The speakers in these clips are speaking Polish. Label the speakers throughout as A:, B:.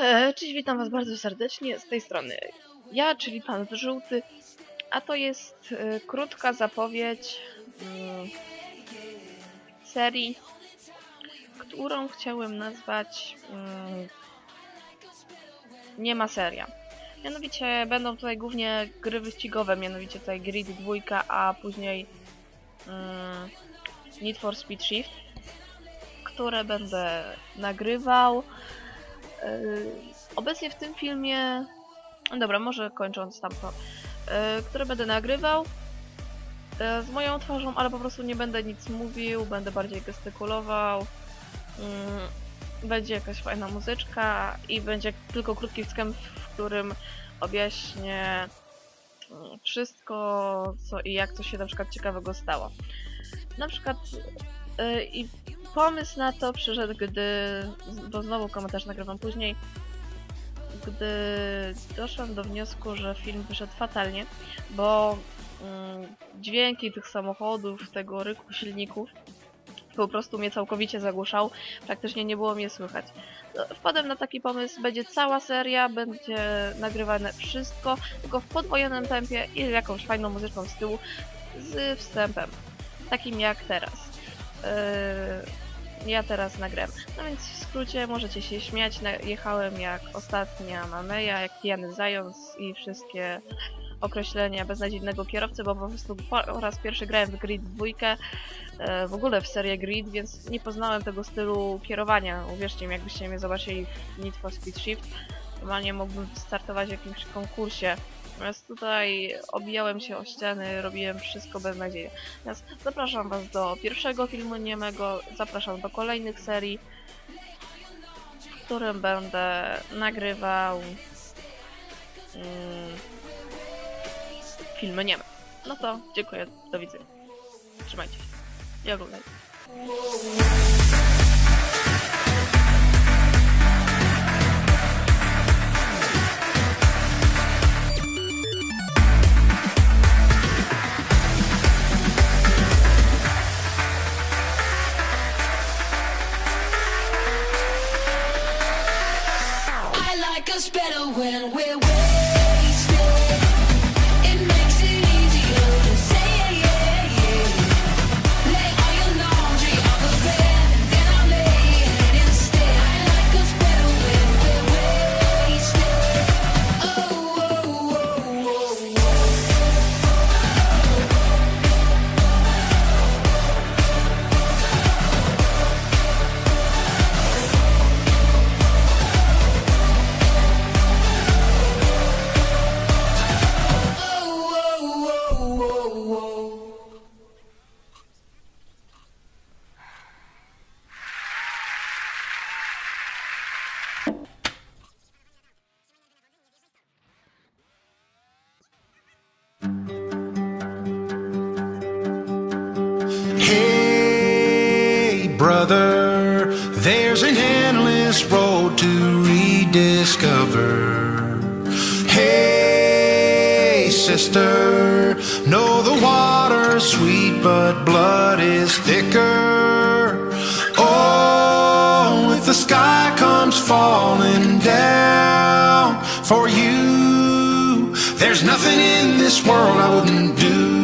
A: E, Cześć, witam was bardzo serdecznie z tej strony. Ja, czyli Pan Żółty, a to jest e, krótka zapowiedź mm, serii, którą chciałem nazwać mm, Nie ma seria. Mianowicie będą tutaj głównie gry wyścigowe, mianowicie tutaj Grid 2, a później mm, Need for Speed Shift, które będę nagrywał. Yy, Obecnie w tym filmie, no dobra, może kończąc tamto, yy, które będę nagrywał yy, z moją twarzą, ale po prostu nie będę nic mówił, będę bardziej gestykulował. Będzie jakaś fajna muzyczka i będzie tylko krótki wstęp, w którym objaśnię wszystko, co i jak to się na przykład ciekawego stało. Na przykład i pomysł na to przyszedł, gdy, bo znowu komentarz nagrywam później, gdy doszłam do wniosku, że film wyszedł fatalnie, bo mm, dźwięki tych samochodów, tego ryku silników po prostu mnie całkowicie zagłuszał, praktycznie nie było mnie słychać. No, Wpadłem na taki pomysł, będzie cała seria, będzie nagrywane wszystko, tylko w podwojonym tempie i z jakąś fajną muzyczką z tyłu, z wstępem, takim jak teraz. Yy, ja teraz nagram. No więc w skrócie możecie się śmiać. Jechałem jak ostatnia Mameja, jak pijany zając i wszystkie określenia beznadziejnego kierowcy, bo po prostu po raz pierwszy grałem w Grid 2, e, w ogóle w serię Grid, więc nie poznałem tego stylu kierowania. Uwierzcie mi, jakbyście mnie zobaczyli w Need for Speed Shift, normalnie mógłbym startować w jakimś konkursie. Natomiast tutaj obijałem się o ściany, robiłem wszystko bez nadziei. Natomiast zapraszam Was do pierwszego filmu niemego, zapraszam do kolejnych serii, w którym będę nagrywał mm, filmy nieme. No to dziękuję, do widzenia. Trzymajcie się i oglądajcie.
B: When to
C: rediscover. Hey, sister, know the water's sweet, but blood is thicker. Oh, if the sky comes falling down for you, there's nothing in this world I wouldn't do.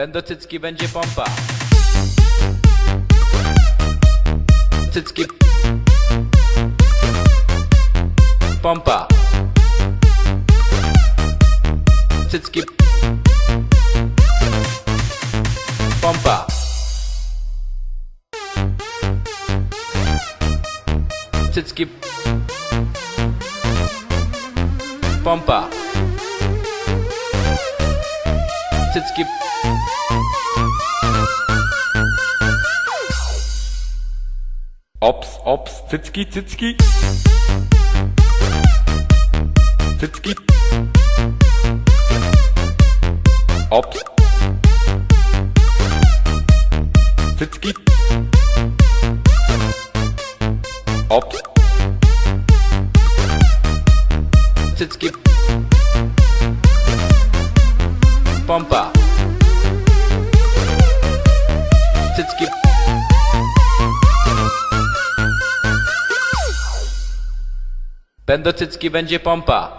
D: Będą cycki, będzie pompa. Cycki. Pompa. Cycki. Pompa. Cycki. Pompa. Cycki.
E: Ops, ops, cycki, cycki. Cycki. Ops. Cycki. Ops.
D: Cycki. Pompa. Będą cycki, będzie pompa.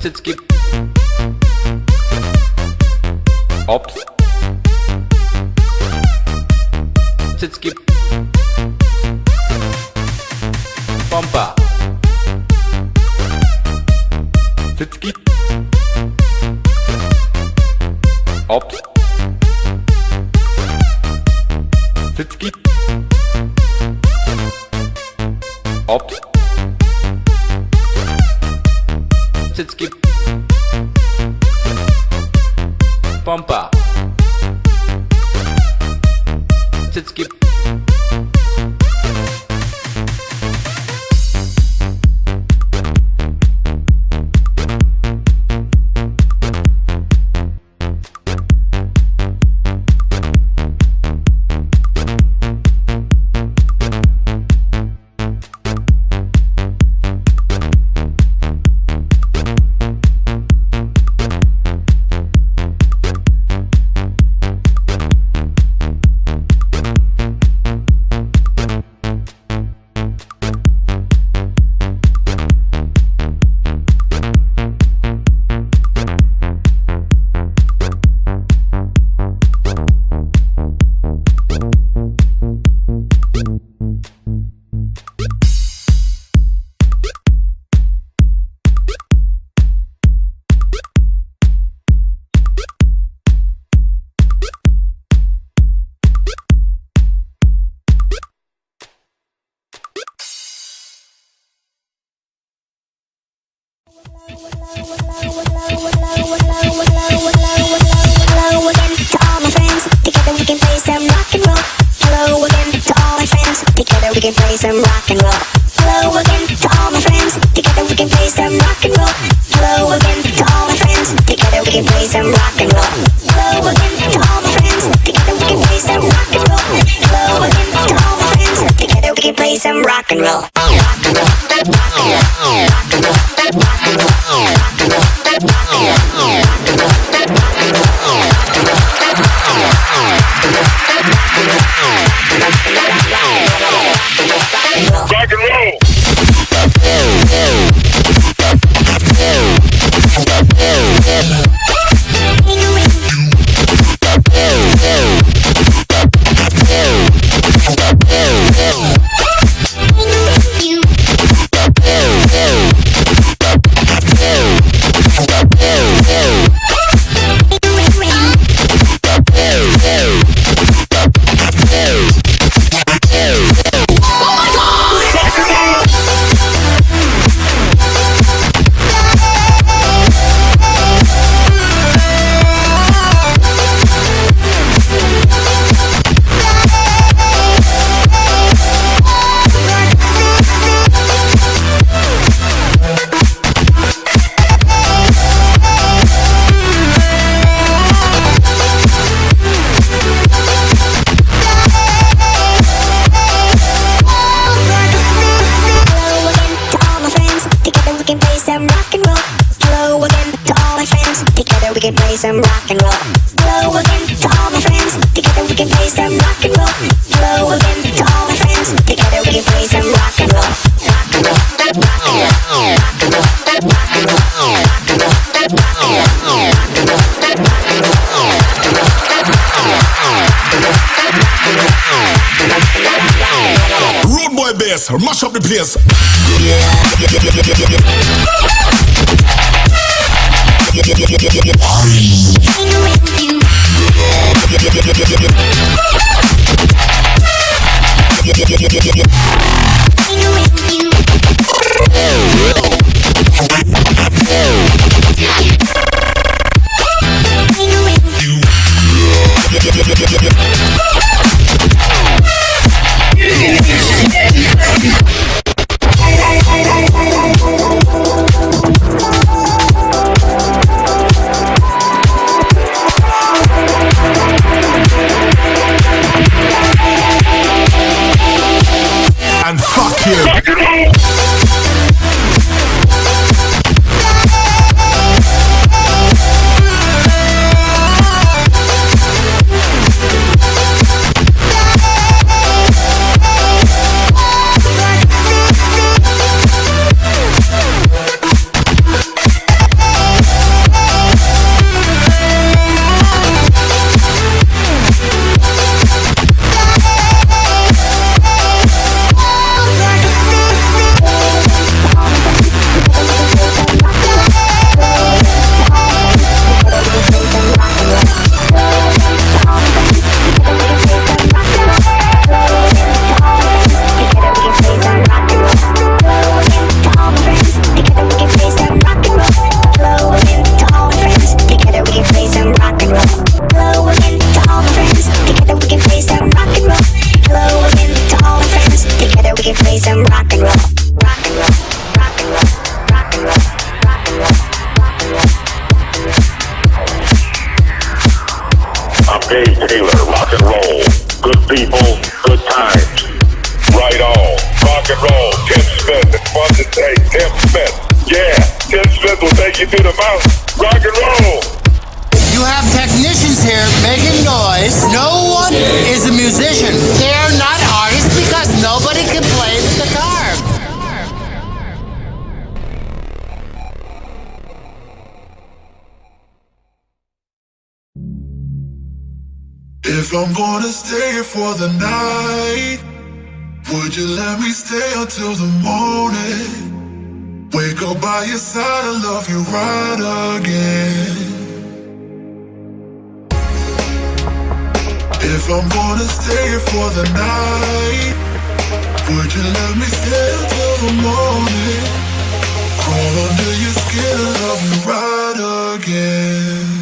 D: Cycki.
E: Ops.
D: Cycki. Pompa.
E: Cycki. Cycki.
F: We can play some rock and roll. Hello again to all my friends. Together we can play some rock and roll. Hello again to all my friends. Together we can play some rock and roll. Hello again to all my friends. Together we can play some rock and roll. Hello again to all my friends. Together we can play some rock and roll. Rock and roll. Bass, mash up the place. And
G: Dave Taylor, rock and roll. Good people, good times. Right on. Rock and roll. Tim Smith. It's fun to say Tim Smith. Yeah, Tim Smith will take you to the mountain. Rock and roll.
H: You have technicians here making noise. No one is a musician. They're not
I: If I'm gonna stay for the night, would you let me stay until the morning? Wake up by your side and love you right again. If I'm gonna stay for the night, would you let me stay until the morning? Crawl under your skin and love you right again.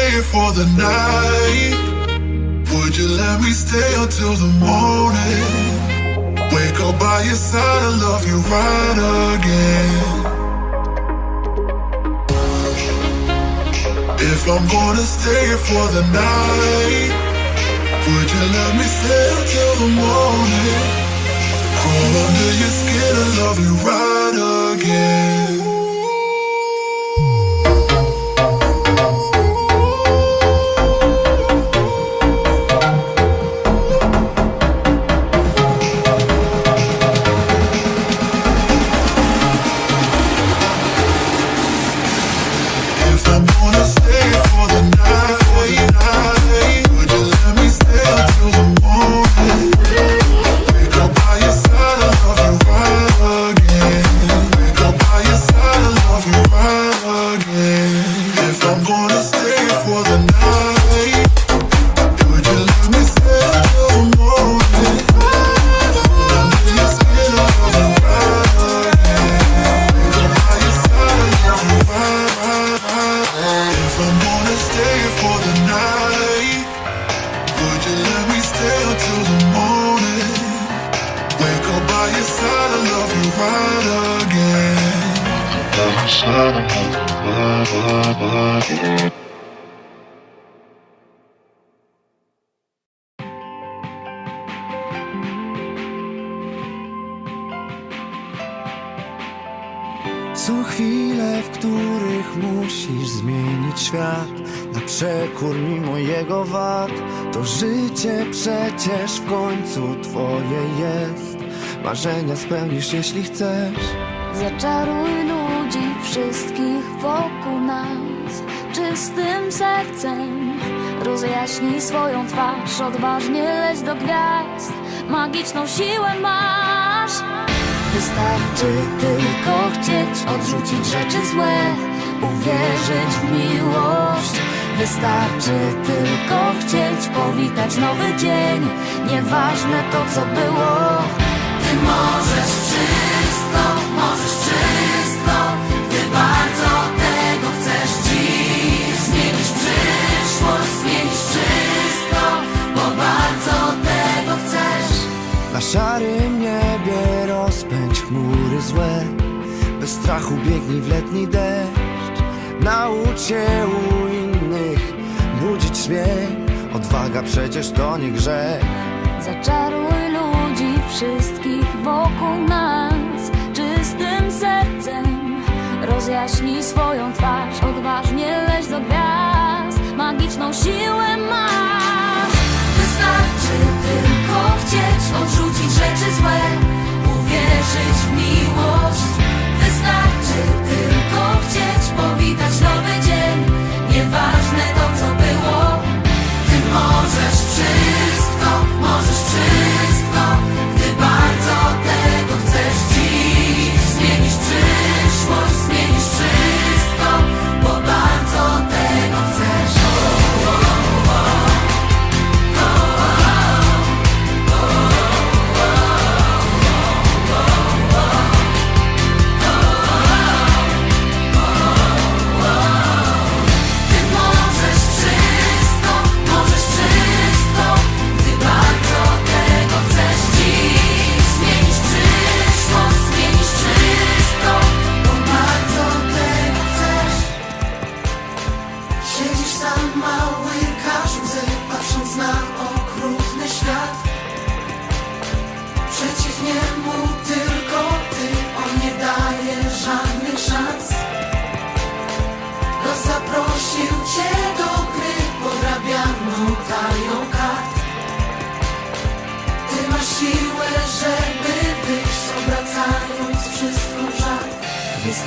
I: Stay for the night, would you let me stay until the morning? Wake up by your side and love you right again. If I'm gonna stay for the night, would you let me stay until the morning? Crawl under your skin and love you right again. wanna
J: Są chwile, w których musisz zmienić świat. Na przekór mimo jego wad. To życie przecież w końcu twoje jest. Marzenia spełnisz jeśli chcesz.
K: Zaczaruj wszystkich wokół nas czystym sercem. Rozjaśnij swoją twarz, odważnie leć do gwiazd. Magiczną siłę masz. Wystarczy tylko chcieć odrzucić rzeczy złe, uwierzyć w miłość. Wystarczy tylko chcieć powitać nowy dzień. Nieważne to, co było. Ty możesz wszystko,
J: Na szarym niebie rozpędź chmury złe Bez strachu biegnij w letni deszcz Naucz się u innych budzić śmiech Odwaga przecież to nie grzech
K: Zaczaruj ludzi wszystkich wokół nas czystym sercem. Rozjaśnij swoją twarz, odważnie leć do gwiazd. Magiczną siłę masz. Wystarczy tylko chcieć odrzucić rzeczy złe, uwierzyć w miłość. Wystarczy tylko chcieć powitać nowy dzień. Nieważne to,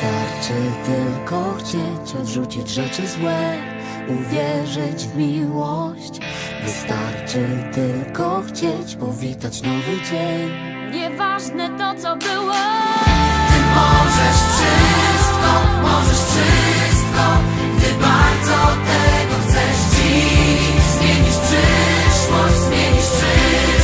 K: Wystarczy tylko chcieć odrzucić rzeczy złe, uwierzyć w miłość. Wystarczy tylko chcieć powitać nowy dzień. Nieważne to, co było. Ty możesz wszystko, możesz wszystko, gdy bardzo tego chcesz dziś. Zmienisz przyszłość, zmienisz wszystko.